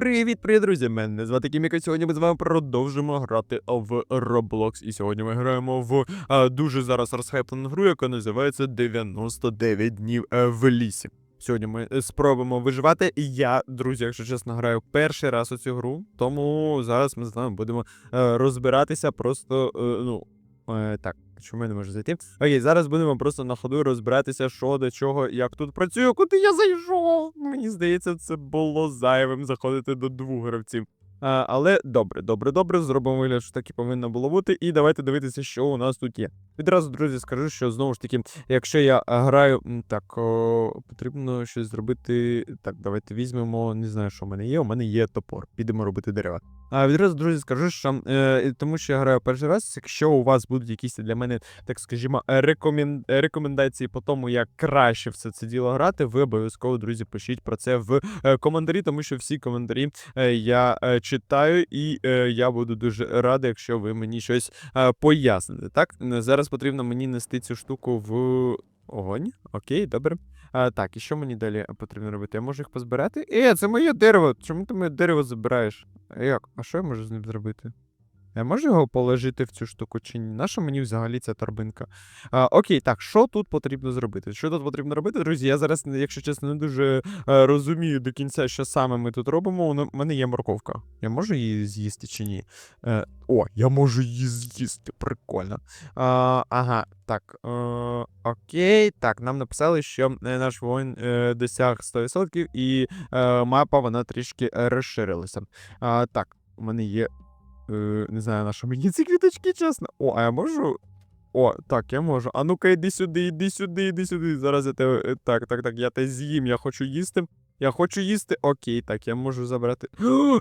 Привіт, привіт, друзі! Мене звати Кіміка. Сьогодні ми з вами продовжимо грати в Roblox. І сьогодні ми граємо в а, дуже зараз розхайплену гру, яка називається 99 днів е, в лісі. Сьогодні ми е, спробуємо виживати. Я, друзі, якщо чесно, граю перший раз у цю гру, тому зараз ми з вами будемо е, розбиратися просто, ну. Е, так, чому я не можу зайти? Окей, зараз будемо просто на ходу розбиратися, що до чого, як тут працює, куди я зайшов. Мені здається, це було зайвим заходити до двох гравців. А, але добре, добре, добре, зробимо вигляд, що так і повинно було бути. І давайте дивитися, що у нас тут є. Відразу, друзі, скажу, що знову ж таки, якщо я граю так, о, потрібно щось зробити. Так, давайте візьмемо, не знаю, що в мене є. У мене є топор. Підемо робити дерева. А відразу, друзі, скажу, що е, тому що я граю перший раз, якщо у вас будуть якісь для мене, так скажімо, рекомен... рекомендації по тому, як краще все це діло грати, ви обов'язково, друзі, пишіть про це в е, коментарі, тому що всі коментарі е, я е, читаю, і я буду дуже радий, якщо ви мені щось поясните. Так, зараз потрібно мені нести цю штуку в огонь. Окей, добре. А, так, і що мені далі потрібно робити? Я можу їх позбирати? Е, це моє дерево. Чому ти моє дерево забираєш? Як? А що я можу з ним зробити? Я можу його положити в цю штуку чи ні? Наша мені взагалі ця торбинка? А, окей, так, що тут потрібно зробити? Що тут потрібно робити, друзі? Я зараз, якщо чесно, не дуже е, розумію до кінця, що саме ми тут робимо. У мене є морковка. Я можу її з'їсти чи ні? Е, о, я можу її з'їсти. Прикольно. А, ага, так. Е, окей, так, нам написали, що е, наш воїн е, досяг 100% і мапа вона трішки розширилася. А, так, у мене є. Е, не знаю, на що мені ці квіточки, чесно. О, а я можу. О, так, я можу. А ну-ка, іди сюди, іди сюди, іди сюди. Зараз я тебе. Так, так, так, я те з'їм, я хочу їсти. Я хочу їсти. Окей, так, я можу забрати.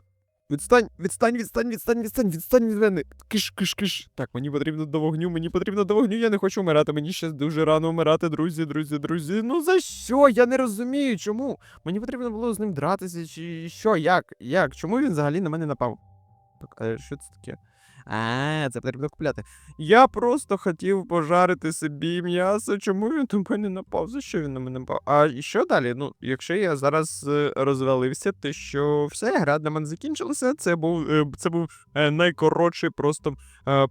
Відстань, відстань, відстань, відстань, відстань, відстань від мене. Киш, киш, киш. Так, мені потрібно до вогню, мені потрібно до вогню, я не хочу вмирати. Мені ще дуже рано вмирати, друзі, друзі, друзі. Ну за що? Я не розумію, чому? Мені потрібно було з ним дратися, чи що, як? Як? Чому він взагалі на мене напав? А що це таке? А, це потрібно купляти. Я просто хотів пожарити собі м'ясо. Чому він на мене напав? За що він на мене напав? А що далі? Ну, якщо я зараз е, розвалився, то що все, гра для мене закінчилася. Це був е, це був е, найкоротший просто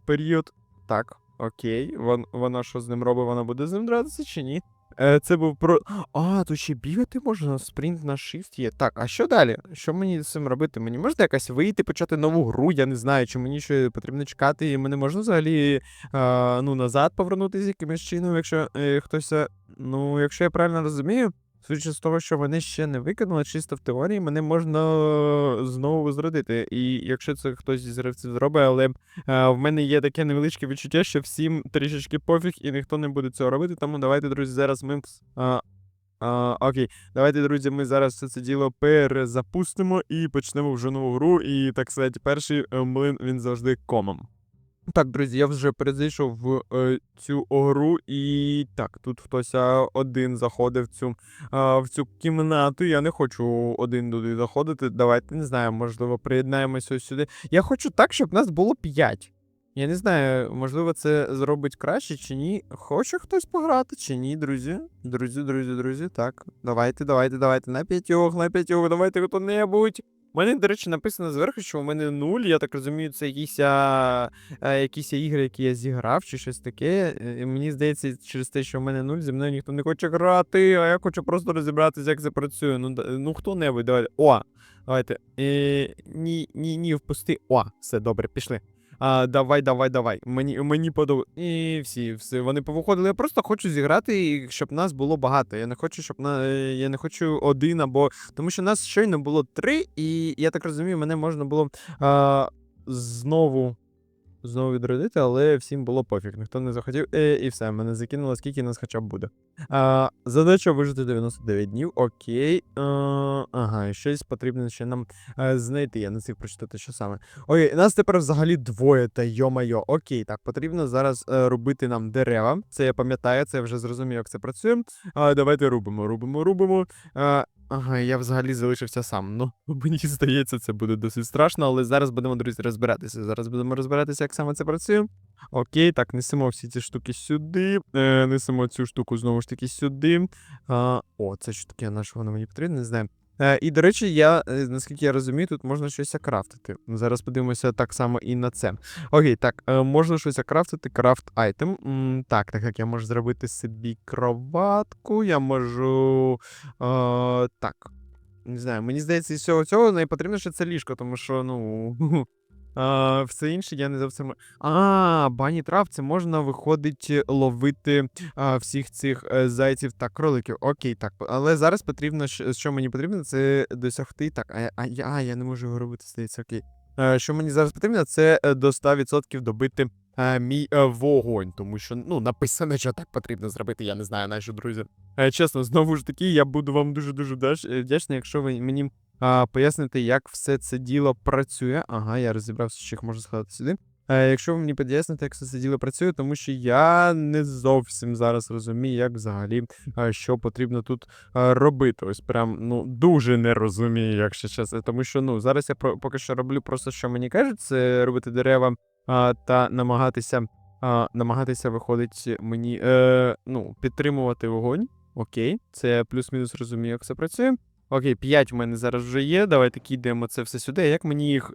період. Так, окей. Вон, вона що з ним робить? Вона буде з ним дратися чи ні? Е, це був про. А, тут ще бігати можна, спринт на shift є. Так, а що далі? Що мені з цим робити? Мені можна якось вийти, почати нову гру, я не знаю, чи мені ще потрібно чекати, і мене можна взагалі а, ну, назад повернутися якимось чином, якщо е, хтось. е, Ну, якщо я правильно розумію, судячи з того, що вони ще не виконали, чисто в теорії, мене можна знову возродити. І якщо це хтось із гравців зробить, але е, в мене є таке невеличке відчуття, що всім трішечки пофіг, і ніхто не буде цього робити. Тому давайте, друзі, зараз ми. А, окей, давайте, друзі, ми зараз все це діло перезапустимо і почнемо вже нову гру. І так сказати, перший е, млин він завжди комом. Так, друзі, я вже перезайшов в е, цю гру, і так, тут хтось один заходив в цю, а, в цю кімнату. Я не хочу один туди заходити. Давайте не знаю, можливо, приєднаємося ось сюди. Я хочу так, щоб нас було 5. Я не знаю, можливо, це зробить краще чи ні. Хоче хтось пограти чи ні, друзі. Друзі, друзі, друзі. Так, давайте, давайте, давайте. На п'ятьох, на п'ятьох, давайте хто-небудь. У мене, до речі, написано зверху, що у мене нуль. Я так розумію, це якісь, а, а, якісь ігри, які я зіграв, чи щось таке. Е, і Мені здається, через те, що в мене нуль, зі мною ніхто не хоче грати, а я хочу просто розібратися, як це працює. Ну, ну хто-небудь, давайте. О, давайте. Е, ні, ні, ні, впусти. О, все добре, пішли. А, давай, давай, давай. Мені, мені подобається. І всі, всі, вони повиходили. Я просто хочу зіграти, щоб нас було багато. Я не хочу, щоб на е, я не хочу один або. Тому що нас щойно було три, і я так розумію, мене можна було а, знову. Знову відродити, але всім було пофіг, ніхто не захотів, е, і все, мене закинуло, скільки нас хоча б буде. А, задача вижити 99 днів, окей. А, ага, і щось потрібно ще нам е, знайти. Я не встиг прочитати, що саме. Окей, нас тепер взагалі двоє, та йо-майо. Окей, так, потрібно зараз е, робити нам дерева. Це я пам'ятаю, це я вже зрозумів, як це працює. А, давайте рубимо, рубимо, рубимо. А, ага, я взагалі залишився сам. Ну, мені здається, це буде досить страшно, але зараз будемо, друзі, розбиратися. Зараз будемо розбиратися, як саме це працює. Окей, так, несемо всі ці штуки сюди. Е, несемо цю штуку знову ж таки сюди. А, о, це що таке, на що воно мені потрібно, не знаю. Е, і, до речі, я, е, наскільки я розумію, тут можна щось крафтити. Зараз подивимося так само і на це. Окей, так, е, можна щось крафтити, крафт айтем. Так, так, так, я можу зробити собі кроватку, я можу. Е, так. Не знаю, мені здається, із всього цього найпотрібніше це ліжко, тому що, ну. А, все інше я не зовсім. А, бані трав, це можна виходить ловити а, всіх цих е, зайців та кроликів. Окей, так. Але зараз потрібно, що мені потрібно, це досягти. Так, а, а, а я не можу його робити, здається, окей. Е, що мені зараз потрібно, це е, до 100% добити мій вогонь, тому що ну написано, що так потрібно зробити. Я не знаю, наші друзі. Чесно, знову ж таки, я буду вам дуже дуже вдячний, якщо ви мені а, поясните, як все це діло працює. Ага, я розібрався, що їх можна складати сюди. Е, якщо ви мені поясните, як все це діло працює, тому що я не зовсім зараз розумію, як взагалі е, що потрібно тут е, робити. Ось прям ну дуже не розумію, якщо чесно. Тому що ну зараз я про поки що роблю просто, що мені кажуть, це робити дерева та намагатися. Намагатися виходить мені ну, підтримувати вогонь. Окей, це плюс-мінус розумію, як це працює. Окей, 5 в мене зараз вже є. Давайте кидаємо це все сюди. Як мені їх.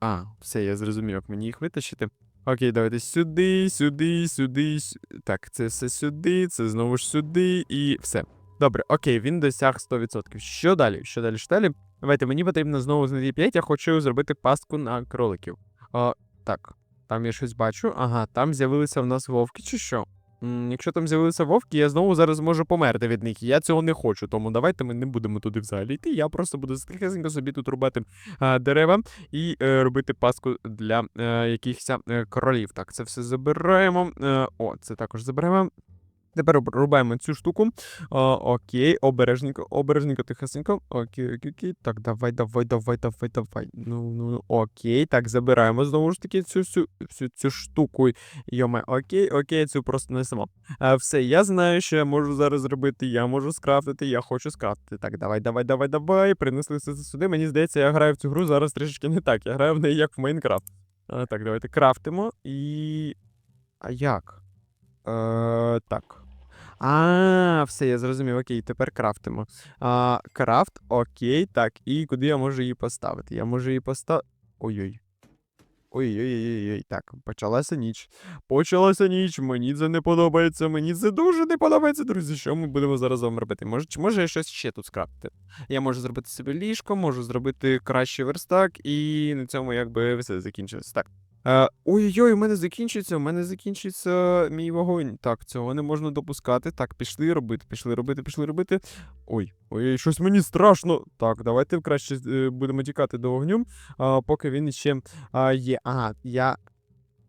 А, все, я зрозумів, як мені їх витащити. Окей, давайте сюди, сюди, сюди. сю- Так, це все сюди, це знову ж сюди і все. Добре, окей, він досяг 100%. Що далі? Що далі? Що далі? Давайте, мені потрібно знову знайти 5, я хочу зробити пастку на кроликів. А, так, там я щось бачу. Ага, там з'явилися в нас вовки, чи що? Якщо там з'явилися вовки, я знову зараз можу померти від них. Я цього не хочу, тому давайте ми не будемо туди взагалі йти. Я просто буду тихесенько собі тут рубати а, дерева і а, робити паску для е, якихось е, королів. Так, це все забираємо. А, о, це також забираємо. Тепер рубаємо цю штуку. О, окей, обережненько, обережненько, тихесенько. Окей, окей, окей. Так, давай, давай, давай, давай, давай. Ну, ну, ну, окей. Так, забираємо знову ж таки цю, цю, цю, цю штуку. Йоме, окей, окей, цю просто несемо. А, все, я знаю, що я можу зараз зробити. Я можу скрафтити, я хочу скрафтити. Так, давай, давай, давай, давай. Принесли все це сюди. Мені здається, я граю в цю гру зараз трішечки не так. Я граю в неї як в Майнкрафт. Так, давайте крафтимо і. А як? Е, так. А, все, я зрозумів. Окей, тепер крафтимо. А, крафт, окей, так. І куди я можу її поставити? Я можу її поставити. Ой-ой. Ой-ой-ой, так, почалася ніч. Почалася ніч, мені це не подобається, мені це дуже не подобається, друзі. Що ми будемо зараз з вами робити? Може, може я щось ще тут скрафтити? Я можу зробити собі ліжко, можу зробити кращий верстак, і на цьому якби все закінчилось. Так. Е, Ой-ой, у мене закінчиться, у мене закінчиться мій вогонь. Так, цього не можна допускати. Так, пішли робити, пішли робити, пішли робити. Ой, ой, щось мені страшно. Так, давайте краще е, будемо тікати до вогню, поки він ще є. Ага, я.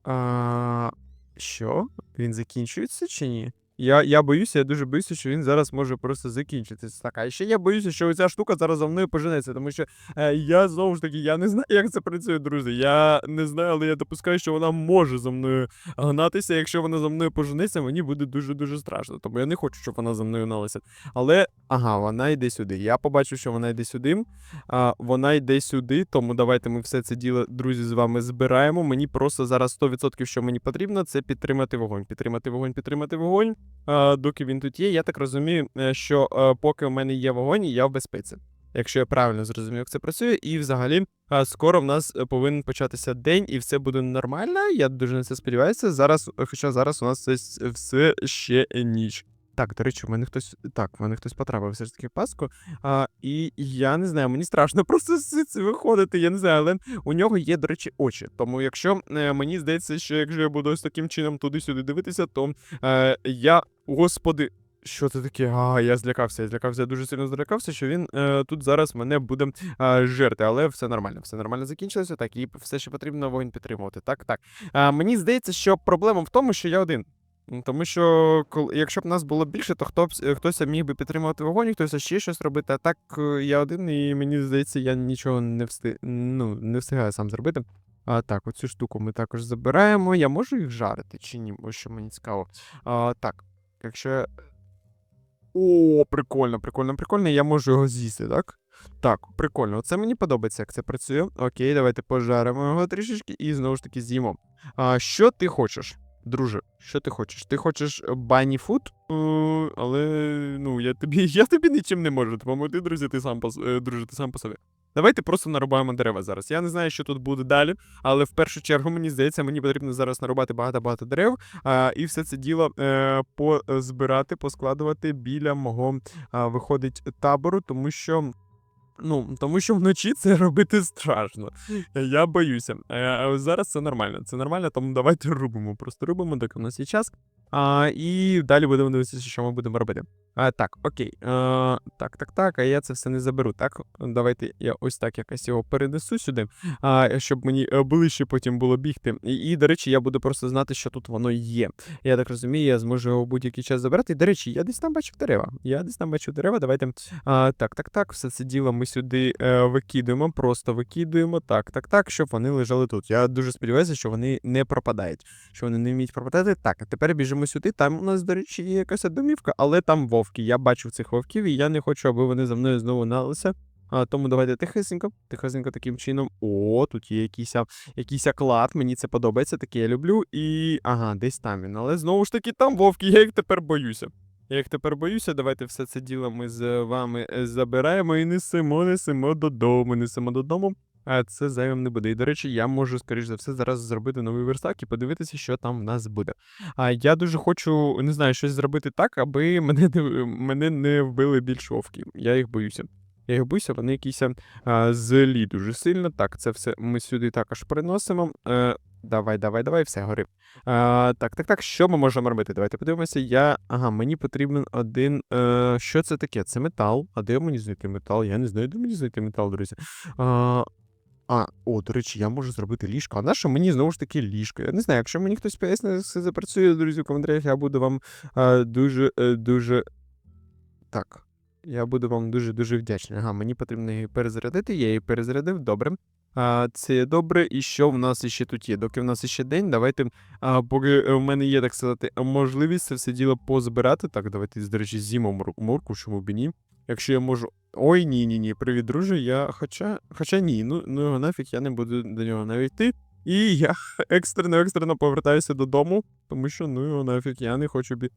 А, що? Він закінчується чи ні? Я, я боюся, я дуже боюся, що він зараз може просто закінчитися. Так, а ще я боюся, що ця штука зараз за мною поженеться, тому що е, я знову ж таки я не знаю, як це працює, друзі. Я не знаю, але я допускаю, що вона може за мною гнатися. Якщо вона за мною поженеться, мені буде дуже-дуже страшно. Тому я не хочу, щоб вона за мною гналася. Але ага, вона йде сюди. Я побачив, що вона йде сюди. А, вона йде сюди, тому давайте ми все це діло, друзі, з вами збираємо. Мені просто зараз 100% що мені потрібно, це підтримати вогонь. Підтримати вогонь, підтримати вогонь. А, доки він тут є, я так розумію, е, що е, поки в мене є вогонь, я в безпеці. Якщо я правильно зрозумів, як це працює, і взагалі скоро в нас е, повинен початися день, і все буде нормально. Я дуже на це сподіваюся. Зараз, е, хоча зараз у нас все ще ніч. Так, до речі, в мене хтось так, в мене хтось потрапив все ж таки в паску. А, і я не знаю, мені страшно просто звідси виходити. Я не знаю, але у нього є, до речі, очі. Тому якщо е, мені здається, що якщо я буду ось таким чином туди-сюди дивитися, то е, я, господи. Що це таке? А, я злякався, я злякався, я дуже сильно злякався, що він е, тут зараз мене буде е, жерти, але все нормально, все нормально закінчилося. Так, і все ще потрібно вогонь підтримувати. Так, так. А, мені здається, що проблема в тому, що я один. Тому що, якщо б нас було більше, то хто б, хтось міг би підтримувати вогонь, хтось ще щось робити. А так е, я один, і мені здається, я нічого не встиг, ну, не встигаю сам зробити. А так, оцю штуку ми також забираємо. Я можу їх жарити чи ні? Ось що мені цікаво. А, так, якщо. О, прикольно, прикольно, прикольно. Я можу його з'їсти, так? Так, прикольно. Це мені подобається, як це працює. Окей, давайте пожаримо його трішечки і знову ж таки з'їмо. А, що ти хочеш? Друже, що ти хочеш? Ти хочеш бані фуд, Е, але ну я тобі, я тобі нічим не можу допомогти, друзі. Ти сам по с- е, друже, ти сам по собі. Давайте просто нарубаємо дерева зараз. Я не знаю, що тут буде далі, але в першу чергу мені здається, мені потрібно зараз нарубати багато-багато дерев а, і все це діло е, позбирати, поскладувати біля мого а, виходить табору, тому що. Ну, тому що вночі це робити страшно. Я боюся. Е, А зараз це нормально. Це нормально, тому давайте робимо. Просто робимо, доки у нас є час. А, і далі будемо дивитися, що ми будемо робити. А, так, окей. А, так, так, так. А я це все не заберу. Так, давайте я ось так якось його перенесу сюди, а, щоб мені е, ближче потім було бігти. І, і, до речі, я буду просто знати, що тут воно є. Я так розумію, я зможу його в будь-який час забрати. І, до речі, я десь там бачив дерева. Я десь там бачив дерева. Давайте. А, так, так, так. Все це діло ми сюди е, викидуємо, просто викидуємо. Так, так, так, щоб вони лежали тут. Я дуже сподіваюся, що вони не пропадають, що вони не вміють пропадати. Так, а тепер біжимо сюди. Там у нас, до речі, є якась домівка, але там вовки. Я бачив цих вовків, і я не хочу, аби вони за мною знову налися. А, тому давайте тихесенько, тихесенько таким чином. О, тут є якийсь, якийсь клад, мені це подобається, таке я люблю. І. Ага, десь там він. Але знову ж таки, там вовки, я їх тепер боюся. Я їх тепер боюся, давайте все це діло ми з вами е, забираємо і несемо, несемо додому, несемо додому. А це зайвим не буде. І, до речі, я можу, скоріш за все, зараз зробити новий верстак і подивитися, що там в нас буде. А я дуже хочу, не знаю, щось зробити так, аби мене не, мене не вбили більш вовків. Я їх боюся. Я їх боюся, вони якісь а, злі дуже сильно. Так, це все ми сюди також приносимо. Е, давай, давай, давай, все горив. А, так, так, так, що ми можемо робити? Давайте подивимося. Я. Ага, мені потрібен один. Е, що це таке? Це метал. А де мені знайти метал? Я не знаю, де мені знайти метал, друзі. А, а, о, до речі, я можу зробити ліжко. А на що мені знову ж таки ліжко? Я не знаю, якщо мені хтось пояснить, все запрацює, друзі, в коментарях, я буду вам е, дуже, е, дуже. Так. Я буду вам дуже-дуже вдячний. Ага, мені потрібно її перезарядити, я її перезарядив, добре. А, це добре. І що в нас ще тут є? Доки в нас ще день, давайте, а, поки в мене є, так сказати, можливість це все діло позбирати. Так, давайте, до речі, з'їмо мор- морку, чому б ні. Якщо я можу. Ой, ні, ні, ні, привіт, друже. Я. Хоча. Хоча ні, ну, ну його нафіг я не буду до нього навіть йти. І я екстрено, екстрено повертаюся додому, тому що ну його нафіг, я не хочу бі.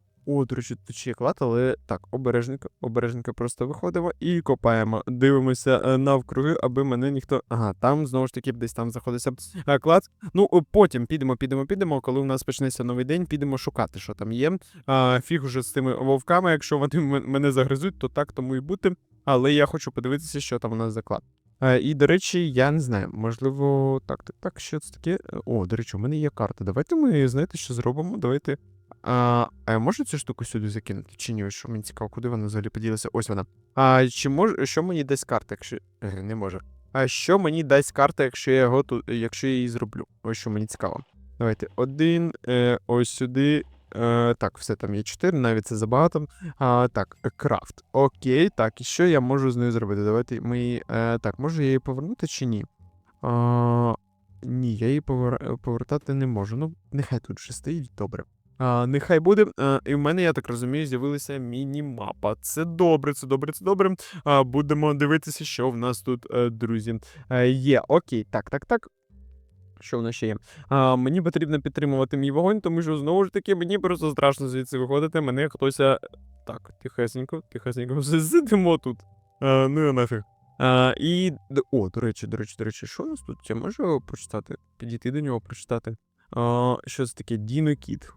Ще є клад, але так, обережненько, обережненько просто виходимо і копаємо. Дивимося е, навкруги, аби мене ніхто. Ага, там знову ж таки десь там знаходиться е, клад. Ну, потім підемо, підемо, підемо. Коли у нас почнеться новий день, підемо шукати, що там є. А, фіг уже з тими вовками, якщо вони мене загризуть, то так тому і бути. Але я хочу подивитися, що там у нас за клад. Е, і, до речі, я не знаю, можливо, так, так, так, що це таке? О, до речі, у мене є карта. Давайте ми, знаєте, що зробимо? Давайте. А, а я можу цю штуку сюди закинути? Чи ні? Що мені цікаво, куди вона взагалі поділася? Ось вона. А чи мож... що мені дасть карта, якщо. Е, Не може. А що мені дасть карта, якщо я його тут, якщо я її зроблю? Ось що мені цікаво. Давайте один, е, ось сюди. Е, так, все там є 4, навіть це забагато. А, так, крафт. Окей, так, і що я можу з нею зробити? Давайте ми. Е, так, можу я її повернути чи ні? А, ні, я її повер... повертати не можу. Ну, нехай тут вже стоїть, добре. А, нехай буде. А, і в мене, я так розумію, з'явилася міні-мапа. Це добре, це добре, це добре. А, будемо дивитися, що в нас тут, е, друзі, е, є. Окей, так, так, так. Що в нас ще є? А, мені потрібно підтримувати мій вогонь, тому що знову ж таки мені просто страшно звідси виходити. Мене хтось. Так, тихесенько, тихесенько, сидимо тут. А, ну я нафіг. А, і. О, до речі, до речі, до речі, що у нас тут? Я можу прочитати? Підійти до нього, прочитати. А, що це таке? Діно Кіт.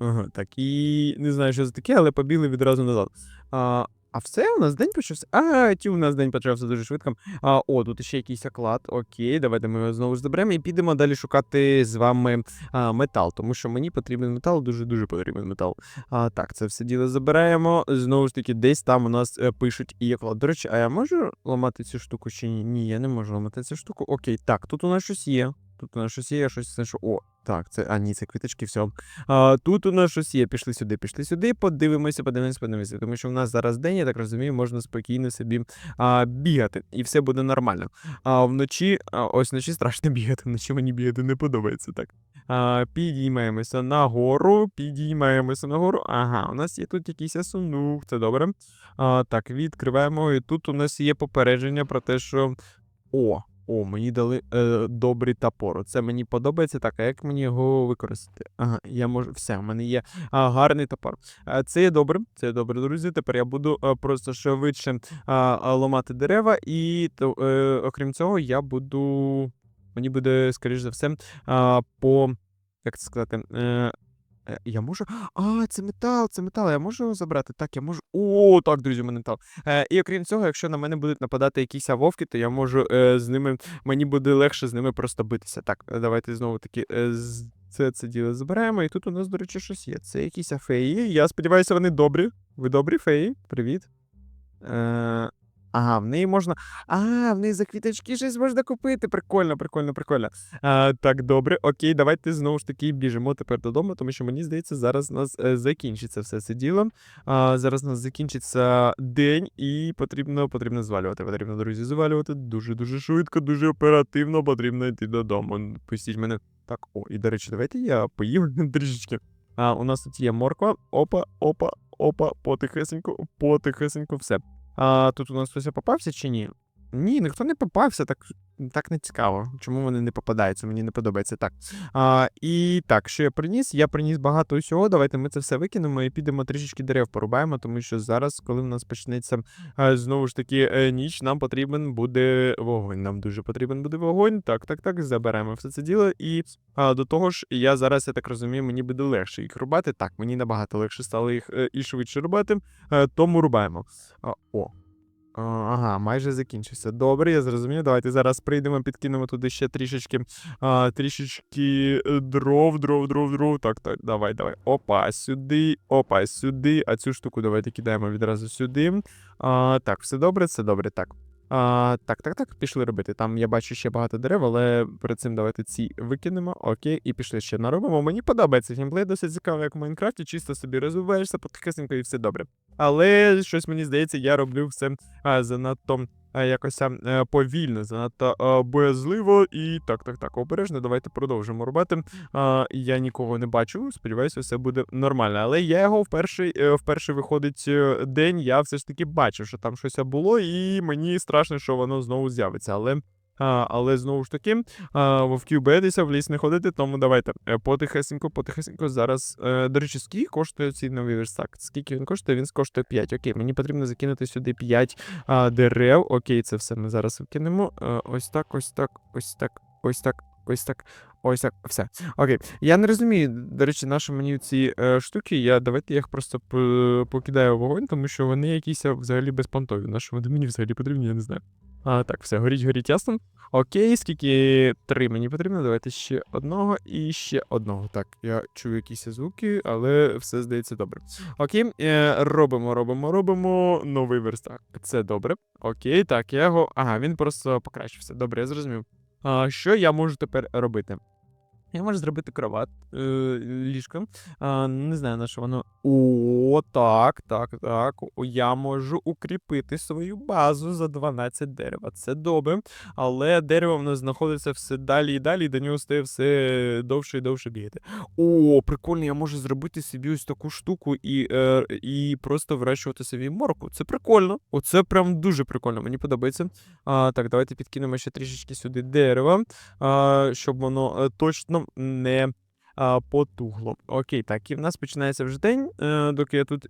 Ага, так, і не знаю, що це таке, але побігли відразу назад. А, а все, у нас день почався. А, ті, у нас день почався дуже швидко. А, о, тут ще якийсь оклад. Окей, давайте ми його знову заберемо і підемо далі шукати з вами а, метал, тому що мені потрібен метал, дуже-дуже потрібен метал. А, так, це все діло забираємо. Знову ж таки, десь там у нас е, пишуть і оклад. До речі, а я можу ламати цю штуку чи ні? Ні, я не можу ламати цю штуку. Окей, так, тут у нас щось є. Тут у нас щось є, я щось. О, так, це. А, ні, це квіточки, все. А, тут у нас щось є. Пішли сюди, пішли сюди, подивимося, подивимося, подивимося. Тому що в нас зараз день, я так розумію, можна спокійно собі а, бігати, і все буде нормально. А вночі, а, ось вночі страшно бігати, вночі мені бігати не подобається так. А, підіймаємося нагору, підіймаємося нагору. Ага, у нас є тут якийсь сундук, це добре. А, так, відкриваємо. І тут у нас є попередження про те, що. О, О, мені дали е, добрий топор. Це мені подобається. Так, а як мені його використати? Ага, я можу. Все, в мене є а, гарний топор. Е, Це є добре, це є добре, друзі. Тепер я буду е, просто швидше а, а, ламати дерева, і то, е, окрім цього, я буду. Мені буде, скоріш за все, а, по. Як це сказати? Е, Я можу. А, це метал, це метал. Я можу його забрати? Так, я можу. О, так, друзі, у мене метал. Е, і окрім цього, якщо на мене будуть нападати якісь вовки, то я можу е, з ними. Мені буде легше з ними просто битися. Так, е, давайте знову таки. Е. Це, це діло збираємо, і тут у нас, до речі, щось є. Це якісь феї. Я сподіваюся, вони добрі. Ви добрі феї? Привіт. Е, ага, в неї можна. А, в неї за квіточки щось можна купити. Прикольно, прикольно, прикольно. А, так, добре, окей, давайте знову ж таки біжимо тепер додому, тому що мені здається, зараз у нас е, закінчиться все це діло. А, зараз у нас закінчиться день, і потрібно, потрібно звалювати. Потрібно, друзі, звалювати дуже-дуже швидко, дуже оперативно потрібно йти додому. Пустіть мене. Так, о, і до речі, давайте я поїм трішечки. А, у нас тут є морква. Опа, опа, опа, потихесенько, потихесенько, все. А тут у нас хтось попався чи ні? Ні, ніхто не попався, так, так не цікаво. Чому вони не попадаються? Мені не подобається так. А, і так, що я приніс? Я приніс багато усього. Давайте ми це все викинемо і підемо трішечки дерев порубаємо, тому що зараз, коли в нас почнеться знову ж таки е, ніч, нам потрібен буде вогонь. Нам дуже потрібен буде вогонь. Так, так, так, заберемо все це діло. І а, до того ж, я зараз, я так розумію, мені буде легше їх рубати. Так, мені набагато легше стало їх е, і швидше рубати, е, тому рубаємо. А, о. Ага, майже закінчився. Добре, я зрозумів. Давайте зараз прийдемо, підкинемо туди ще трішечки, а, трішечки е, дров, дров, дров, дров. Так, так, давай, давай. Опа, сюди, опа, сюди. А цю штуку давайте кидаємо відразу сюди. А, так, все добре, все добре, так. А, так, так, так, пішли робити. Там я бачу ще багато дерев, але перед цим давайте ці викинемо. Окей, і пішли ще наробимо. Мені подобається геймплей, досить цікаво, як в Майнкрафті, чисто собі розвиваєшся потихесенько і все добре. Але щось мені здається, я роблю все а, занадто якось е, повільно, занадто боязливо. І так, так, так, обережно. Давайте продовжимо робити. Я нікого не бачу. Сподіваюся, все буде нормально. Але я його вперше, е, вперше виходить е, день. Я все ж таки бачив, що там щось було, і мені страшно, що воно знову з'явиться. Але. Але знову ж таки, вовків боятися, в ліс не ходити, тому давайте е, потихесенько, потихесенько зараз. Е, до речі, скільки коштує цей новий верстак? Скільки він коштує? Він коштує 5. Окей, мені потрібно закинути сюди 5 дерев. Окей, це все ми зараз викинемо. Е, ось так, ось так, ось так, ось так, ось так. Ось так, все. Окей. Я не розумію, до речі, наші мені ці е, штуки. Я давайте я їх просто покидаю в вогонь, тому що вони якісь взагалі безпонтові. На що вони мені взагалі потрібні, я не знаю. А, так, все, горіть, горіть, ясно. Окей, скільки три мені потрібно. Давайте ще одного і ще одного. Так, я чую якісь звуки, але все здається добре. Окей, е, робимо, робимо, робимо новий верстак. Це добре. Окей, так, я його. Ага, він просто покращився. Добре, я зрозумів. А, що я можу тепер робити? Я можу зробити кроват, е, ліжко. А, не знаю, на що воно. О, так, так, так. Я можу укріпити свою базу за 12 дерева. Це добре. Але дерево в нас знаходиться все далі і далі, і до нього стає все довше і довше бігати. О, прикольно, я можу зробити собі ось таку штуку і, е, і просто вирощувати собі морку. Це прикольно. Оце прям дуже прикольно, мені подобається. А, так, давайте підкинемо ще трішечки сюди дерева, а, щоб воно е, точно не. Потугло. Окей, так, і в нас починається вже день, е, доки я тут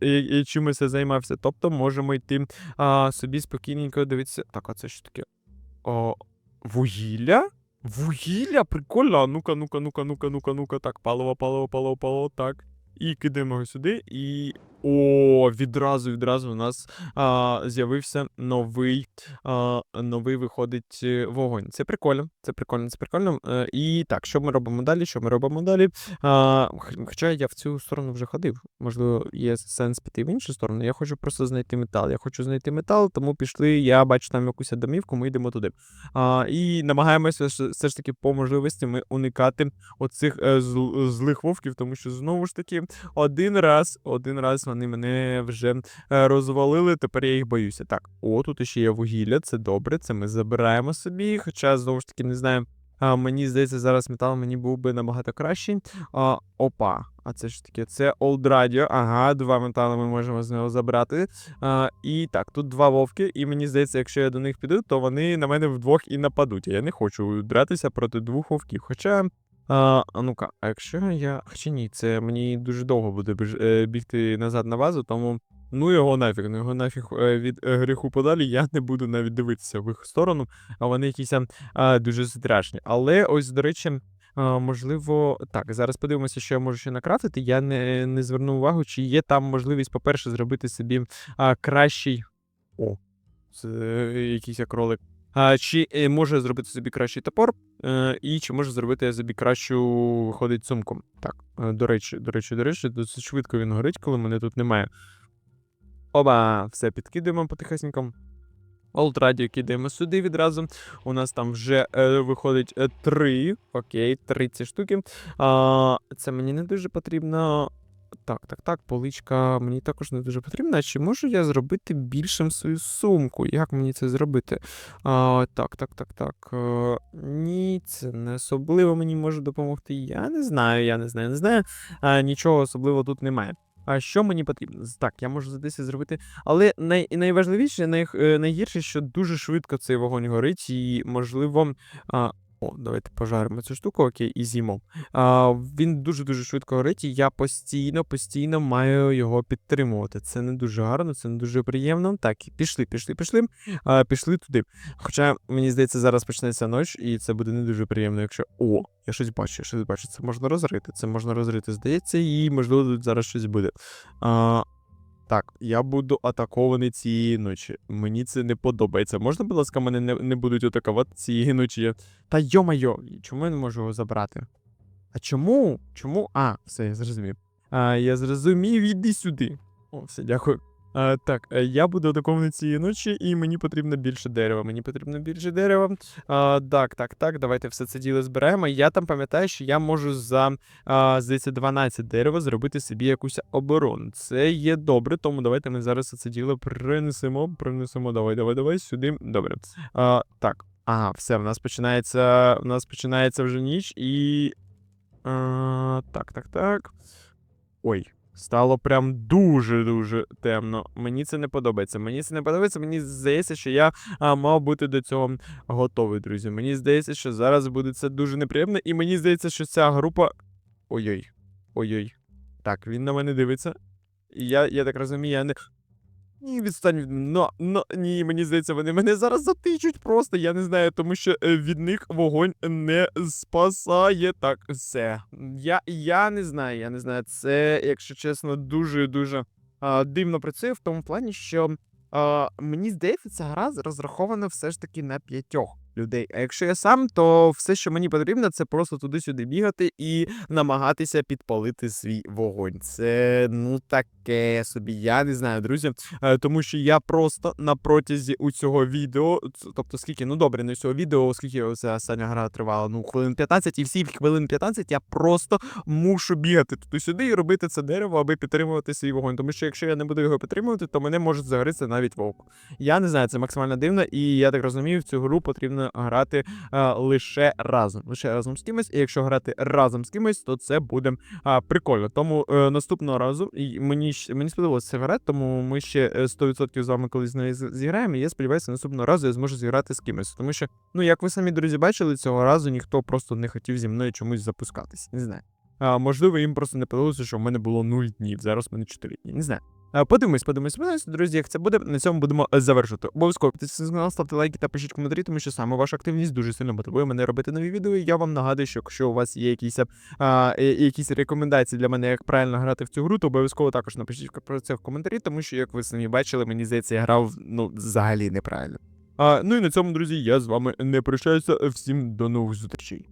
чимось займався. Тобто можемо йти собі спокійненько дивитися. Так, а це що таке? О, вугілля? Вугілля? Прикольно. Ну-ка, ну-ка, ну-ка, ну-ка, ну-ка, ну-ка. Так, паливо, паливо, паливо, паливо, так. І кидаємо його сюди, і. О, відразу, відразу у нас а, з'явився новий, а, новий виходить е, вогонь. Це прикольно, це прикольно, це прикольно. Е, і так, що ми робимо далі? Що ми робимо далі? А, хоча я в цю сторону вже ходив. Можливо, є сенс піти в іншу сторону. Я хочу просто знайти метал. Я хочу знайти метал, тому пішли. Я бачу там якусь домівку, ми йдемо туди. А, і намагаємося все ж таки по можливості ми уникати оцих е, зл- злих вовків, тому що знову ж таки один раз, один раз вони мене вже е, розвалили, тепер я їх боюся. Так, о, тут ще є вугілля, це добре, це ми забираємо собі. Хоча, знову ж таки, не знаю. Мені здається, зараз метал мені був би набагато кращий. А, опа. А це ж таке, це Old Radio. Ага, два метали ми можемо з нього забрати. А, і так, тут два вовки, і мені здається, якщо я до них піду, то вони на мене вдвох і нападуть. Я не хочу дратися проти двох вовків. Хоча. А, ну-ка, а якщо я. Хоча ні, це мені дуже довго буде е, бігти назад на базу, тому ну його нафіг, ну його нафіг е, від е, гріху подалі, я не буду навіть дивитися в їх сторону, а вони якісь а, дуже страшні. Але ось, до речі, можливо, так, зараз подивимося, що я можу ще накрафтити. Я не, не звернув увагу, чи є там можливість, по-перше, зробити собі а, кращий. О, це якийсь як кролик. Чи е, може зробити собі кращий топор, е, і чи може зробити собі кращу виходить сумку. Так, е, до речі, до речі, до речі, досить швидко він горить, коли мене тут немає. Оба, все підкидаємо потихесенько. Radio кидаємо сюди відразу. У нас там вже е, виходить три. Окей, 30 штуки. А, це мені не дуже потрібно. Так, так, так, поличка мені також не дуже потрібна. Чи можу я зробити більшим свою сумку? Як мені це зробити? А, так, так, так, так. Е, ні, це не особливо мені може допомогти. Я не знаю, я не знаю, не знаю. А, нічого особливого тут немає. А що мені потрібно? Так, я можу 10 зробити. Але най, найважливіше, най, е, найгірше, що дуже швидко цей вогонь горить, і можливо. А, о, давайте пожаримо цю штуку, окей, і з'їмо. Він дуже-дуже швидко горить, і я постійно, постійно маю його підтримувати. Це не дуже гарно, це не дуже приємно. Так, пішли, пішли, пішли. А, пішли туди. Хоча, мені здається, зараз почнеться ніч, і це буде не дуже приємно, якщо. О, я щось бачу, я щось бачу. Це можна розрити. Це можна розрити, здається, і можливо тут зараз щось буде. А, так, я буду атакований цієї ночі. Мені це не подобається. Можна, будь ласка, мене не, не будуть атакувати цієї ночі? Та йо-майо, чому я не можу його забрати? А чому? Чому? А, все, я зрозумів. А, я зрозумів, іди сюди. О, все, дякую. А, так, е, я буду атакований цієї ночі, і мені потрібно більше дерева. Мені потрібно більше дерева. А, так, так, так, давайте все це діло зберемо. Я там пам'ятаю, що я можу за, а, здається, 12 дерева зробити собі якусь оборону. Це є добре, тому давайте ми зараз це діло принесемо. Принесемо. Давай, давай, давай, сюди. Добре. А, так. Ага, все, в нас починається. В нас починається вже ніч і. А, так, так, так. Ой. Стало прям дуже-дуже темно. Мені це не подобається. Мені це не подобається. Мені здається, що я а, мав бути до цього готовий, друзі. Мені здається, що зараз буде це дуже неприємно, і мені здається, що ця група. Ой-ой. Ой-ой. Так, він на мене дивиться. І я, я так розумію, я не. Ні, відстань від мене. Ну, ні, мені здається, вони мене зараз затичуть просто. Я не знаю, тому що е, від них вогонь не спасає. Так, все. Я, я не знаю, я не знаю. Це, якщо чесно, дуже-дуже дивно працює в тому плані, що а, мені здається, ця гра розрахована все ж таки на п'ятьох людей. А якщо я сам, то все, що мені потрібно, це просто туди-сюди бігати і намагатися підпалити свій вогонь. Це ну таке собі, я не знаю, друзі. Е, Тому що я просто на протязі у цього відео, тобто скільки, ну добре, не цього відео, оскільки ця остання гра тривала, ну хвилин 15, і всі хвилин 15 я просто мушу бігати туди-сюди і робити це дерево, аби підтримувати свій вогонь. Тому що якщо я не буду його підтримувати, то мене може загоріти навіть вовк. Я не знаю, це максимально дивно, і я так розумію, в цю гру потрібно грати е, лише разом. Лише разом з кимось. І якщо грати разом з кимось, то це буде а, прикольно. Тому е, наступного разу мені мені сподобалася ця гра, тому ми ще е, 100% з вами колись з нею зіграємо. І я сподіваюся, наступного разу я зможу зіграти з кимось. Тому що, ну як ви самі друзі бачили, цього разу ніхто просто не хотів зі мною чомусь запускатись. Не знаю. А, можливо, їм просто не подобалося, що в мене було 0 днів. Зараз в мене 4 дні. Не знаю. А, Подивимось, подивимось, подивимось, друзі, як це буде. На цьому будемо е, завершувати. Обов'язково підписуйтесь на канал, ставте лайки та пишіть коментарі, тому що саме ваша активність дуже сильно мотивує мене робити нові відео. Я вам нагадую, що якщо у вас є якісь, а, е, якісь рекомендації для мене, як правильно грати в цю гру, то обов'язково також напишіть про це в коментарі, тому що, як ви самі бачили, мені здається, я грав ну взагалі неправильно. А, ну і на цьому, друзі, я з вами не прощаюся. Всім до нових зустрічей.